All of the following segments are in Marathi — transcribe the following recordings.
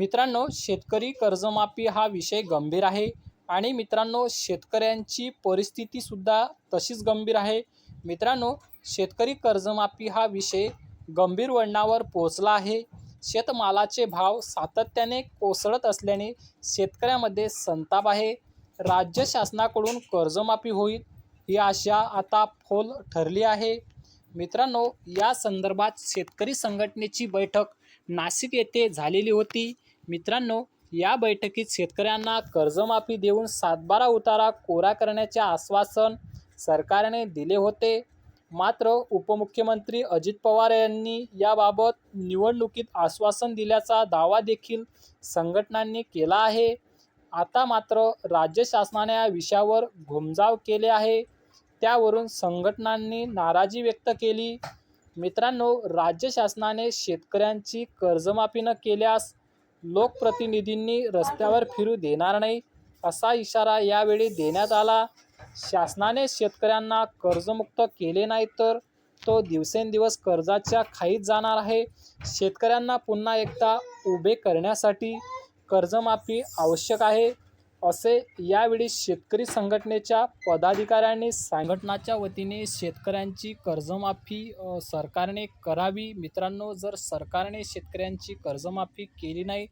मित्रांनो शेतकरी कर्जमाफी हा विषय गंभीर आहे आणि मित्रांनो शेतकऱ्यांची परिस्थितीसुद्धा तशीच गंभीर आहे. मित्रांनो शेतकरी कर्जमाफी हा विषय गंभीर वळणावर पोहोचला आहे. शेतमालाचे भाव सातत्याने कोसळत असल्याने शेतकऱ्यामध्ये संताप आहे. राज्य शासनाकडून कर्जमाफी होईल ही आशा आता फोल ठरली आहे. मित्रांनो या संदर्भात शेतकरी संघटनेची बैठक नाशिक येथे झालेली होती. मित्रांनो या बैठकीत शेतकऱ्यांना कर्जमाफी देऊन सातबारा उतारा कोरा करण्याचे आश्वासन सरकारने दिले होते. मात्र उपमुख्यमंत्री अजित पवार यांनी याबाबत निवडणुकीत आश्वासन दिल्याचा दावा देखील संघटनांनी केला आहे. आता मात्र राज्य शासनाने या विषयावर घुमजाव केले आहे. त्यावरून संघटनांनी नाराजी व्यक्त केली. मित्रांनो राज्य शासनाने शेतकऱ्यांची कर्जमाफी न केल्यास लोकप्रतिनिधींनी रस्त्यावर फिरू देणार नाही असा इशारा यावेळी देण्यात आला. शासनाने शेतकऱ्यांना कर्जमुक्त केले नाही तर तो दिवसेंदिवस कर्जाच्या खाईत जाणार आहे. शेतकऱ्यांना पुन्हा एकदा उभे करण्यासाठी कर्जमाफी आवश्यक आहे. असे यावेळी शेतकरी संघटनेच्या पदाधिकाऱ्यांनी संघटनाच्या वतीने शेतकऱ्यांची कर्जमाफी सरकारने करावी. मित्रांनो जर सरकारने शेतकऱ्यांची कर्जमाफी केली नाही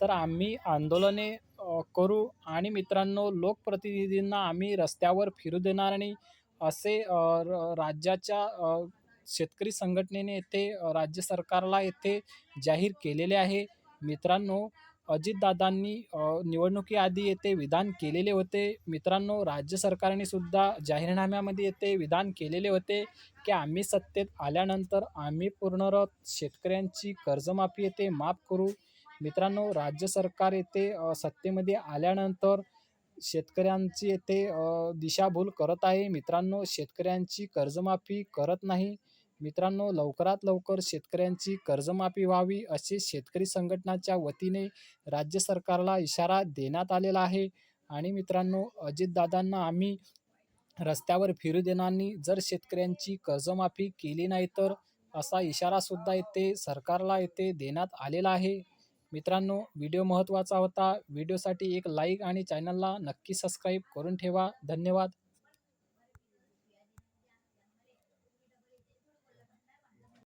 तर आम्ही आंदोलने करू आणि मित्रांनो लोकप्रतिनिधींना आम्ही रस्त्यावर फिरू देणार नाही असे र- राज्याच्या शेतकरी संघटनेने येथे राज्य सरकारला येथे जाहीर केलेले आहे. मित्रांनो अजितदादांनी निवडणुकीआधी येथे विधान केलेले होते. मित्रांनो राज्य सरकारने सुद्धा जाहीरनाम्यामध्ये येथे विधान केलेले होते की आम्ही सत्तेत आल्यानंतर आम्ही पूर्णरत शेतकऱ्यांची कर्जमाफी येथे माफ करू. मित्रांनो राज्य सरकार येथे सत्तेमध्ये आल्यानंतर शेतकऱ्यांची येथे दिशाभूल करत आहे. मित्रांनो शेतकऱ्यांची कर्जमाफी करत नाही. मित्रांनो लवकरात लवकर शेतकऱ्यांची कर्जमाफी व्हावी असे शेतकरी संघटनाच्या वतीने राज्य सरकारला इशारा देण्यात आलेला आहे. आणि मित्रांनो अजितदादांना आम्ही रस्त्यावर फिरू देणारी जर शेतकऱ्यांची कर्जमाफी केली नाही तर असा इशारासुद्धा येथे सरकारला येथे देण्यात आलेला आहे. मित्रांनो व्हिडिओ महत्त्वाचा होता. व्हिडिओसाठी एक लाईक आणि चॅनलला नक्की सबस्क्राईब करून ठेवा. धन्यवाद.